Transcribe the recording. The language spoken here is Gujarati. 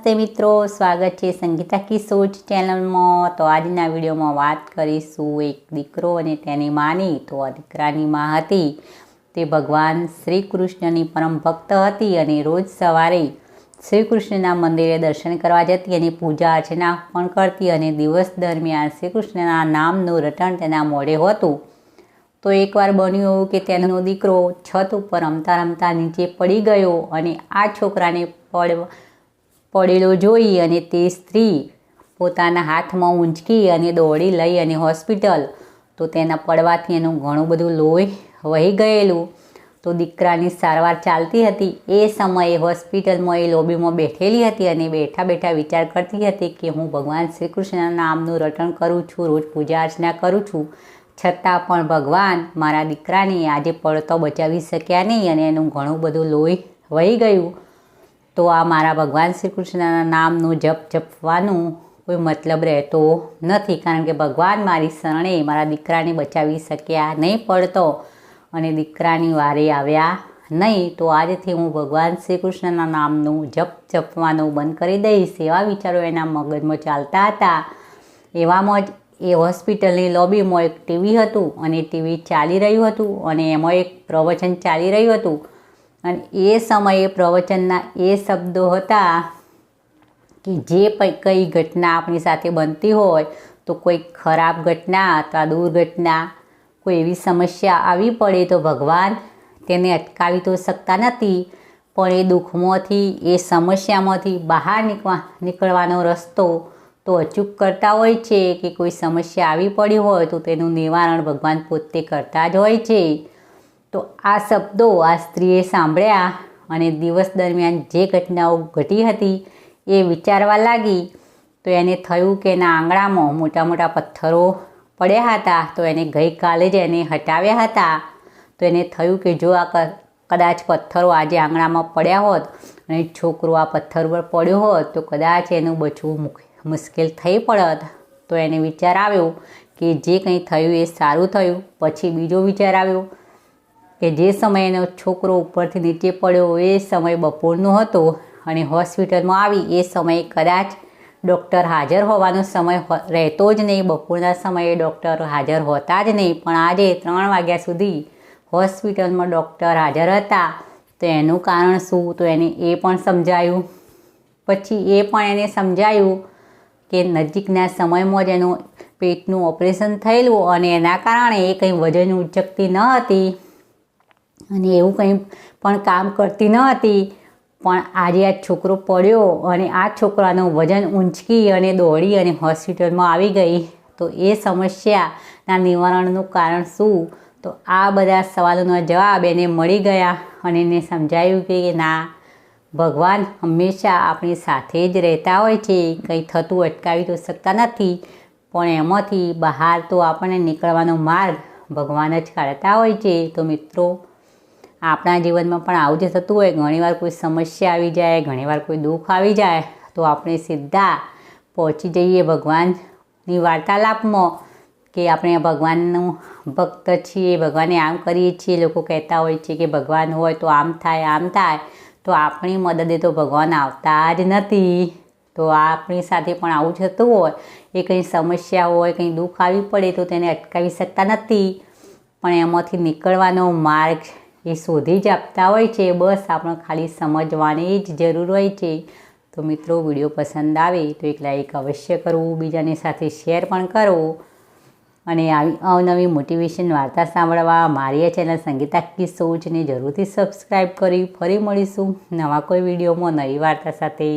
નમસ્તે મિત્રો, સ્વાગત છે સંગીતા કિશોર ચેનલમાં. તો આજના વિડીયોમાં વાત કરીશું એક દીકરો અને તેની માની. તો આ દીકરાની માં હતી. તે ભગવાન શ્રી કૃષ્ણની પરમ ભક્ત હતી અને રોજ સવારે શ્રી કૃષ્ણના મંદિરે દર્શન કરવા જતી અને પૂજા અર્ચના પણ કરતી અને દિવસ દરમિયાન શ્રી કૃષ્ણના નામનું રટણ તેના મોઢે હતું. તો એકવાર બન્યું એવું કે તેનો દીકરો છત ઉપર રમતા રમતા નીચે પડી ગયો અને આ છોકરાને પડ પડેલો જોઈ અને તે સ્ત્રી પોતાના હાથમાં ઊંચકી અને દોડી લઈ અને હોસ્પિટલ. તો તેના પડવાથી એનું ઘણું બધું લોહી વહી ગયેલું. તો દીકરાની સારવાર ચાલતી હતી. એ સમયે હોસ્પિટલમાં એ લોબીમાં બેઠેલી હતી અને બેઠા બેઠા વિચાર કરતી હતી કે હું ભગવાન શ્રી કૃષ્ણના નામનું રટણ કરું છું, રોજ પૂજા અર્ચના કરું છું. છતાં પણ ભગવાન મારા દીકરાને આજે પડતો બચાવી શક્યા નહીં અને એનું ઘણું બધું લોહી વહી ગયું. તો આ મારા ભગવાન શ્રી કૃષ્ણના નામનું જપ જપવાનું કોઈ મતલબ રહેતો નથી. કારણ કે ભગવાન મારી શરણે મારા દીકરાને બચાવી શક્યા નહીં પડતો અને દીકરાની વારે આવ્યા નહીં. તો આજથી હું ભગવાન શ્રી કૃષ્ણના નામનું જપ જપવાનું બંધ કરી દઈશ એવા વિચારો એના મગજમાં ચાલતા હતા. એવામાં જ એ હોસ્પિટલની લોબીમાં એક ટીવી હતું અને ટીવી ચાલી રહ્યું હતું અને એમાં એક પ્રવચન ચાલી રહ્યું હતું. અને એ સમયે પ્રવચનના એ શબ્દો હતા કે જે કંઈ ઘટના આપણી સાથે બનતી હોય તો કોઈ ખરાબ ઘટના અથવા દુર્ઘટના, કોઈ એવી સમસ્યા આવી પડે તો ભગવાન તેને અટકાવી તો શકતા નથી. પણ એ દુઃખમાંથી, એ સમસ્યામાંથી બહાર નીકળવા નીકળવાનો રસ્તો તો અચૂક કરતા હોય છે કે કોઈ સમસ્યા આવી પડી હોય તો તેનું નિવારણ ભગવાન પોતે કરતા જ હોય છે. તો આ શબ્દો આ સ્ત્રીએ સાંભળ્યા અને દિવસ દરમિયાન જે ઘટનાઓ ઘટી હતી એ વિચારવા લાગી. તો એને થયું કે એના આંગણામાં મોટા મોટા પથ્થરો પડ્યા હતા. તો એને ગઈકાલે જ એને હટાવ્યા હતા. તો એને થયું કે જો આ કદાચ પથ્થરો આજે આંગણામાં પડ્યા હોત અને છોકરો આ પથ્થર પર પડ્યો હોત, તો કદાચ એનું બચવું મુશ્કેલ થઈ પડત. તો એને વિચાર આવ્યો કે જે કંઈ થયું એ સારું થયું. પછી બીજો વિચાર આવ્યો કે જે સમયે એનો છોકરો ઉપરથી નીચે પડ્યો એ સમય બપોરનો હતો અને હોસ્પિટલમાં આવી, એ સમયે કદાચ ડૉક્ટર હાજર હોવાનો સમય રહેતો જ નહીં. બપોરના સમયે ડૉક્ટર હાજર હોતા જ નહીં. પણ આજે ત્રણ વાગ્યા સુધી હોસ્પિટલમાં ડૉક્ટર હાજર હતા. તો એનું કારણ શું? તો એને એ પણ સમજાયું. પછી એ પણ એને સમજાયું કે નજીકના સમયમાં જ એનું પેટનું ઓપરેશન થયેલું અને એના કારણે એ કંઈ વજન ઉચકતી ન હતી. અને એવું કંઈ પણ કામ કરતી ન હતી. પણ આજે આ છોકરો પડ્યો અને આ છોકરાનું વજન ઊંચકી અને દોડી અને હોસ્પિટલમાં આવી ગઈ. તો એ સમસ્યાના નિવારણનું કારણ શું? તો આ બધા સવાલોનો જવાબ એને મળી ગયા અને એને સમજાયું કે ના, ભગવાન હંમેશા આપણી સાથે જ રહેતા હોય છે. કંઈ થતું અટકાવી તો શકતા નથી. પણ એમાંથી બહાર તો આપણને નીકળવાનો માર્ગ ભગવાન જ કાઢતા હોય છે. તો મિત્રો આપણા જીવનમાં પણ આવું જે થતું હોય, ઘણીવાર કોઈ સમસ્યા આવી જાય, ઘણીવાર કોઈ દુઃખ આવી જાય, તો આપણે સીધા પહોંચી જઈએ ભગવાનની વાર્તાલાપમાં કે આપણે ભગવાનનું ભક્ત છીએ, ભગવાને આમ કરીએ છીએ, લોકો કહેતા હોય છે કે ભગવાન હોય તો આમ થાય આમ થાય, તો આપણી મદદે તો ભગવાન આવતા જ નથી. તો આપણી સાથે પણ આવું થતું હોય, એ કંઈ સમસ્યા હોય, કંઈ દુઃખ આવી પડે તો તેને અટકાવી શકતા નથી. પણ એમાંથી નીકળવાનો માર્ગ એ શોધી જ આપતા હોય છે. બસ આપણે ખાલી સમજવાની જ જરૂર હોય છે. તો મિત્રો, વીડિયો પસંદ આવે તો એક લાઈક અવશ્ય કરવું, બીજાની સાથે શેર પણ કરવું અને આવી અવનવી મોટિવેશન વાર્તા સાંભળવા મારી આ ચેનલ સંગીતા કિશોચને જરૂરથી સબસ્ક્રાઈબ કરી. ફરી મળીશું નવા કોઈ વિડીયોમાં નવી વાર્તા સાથે.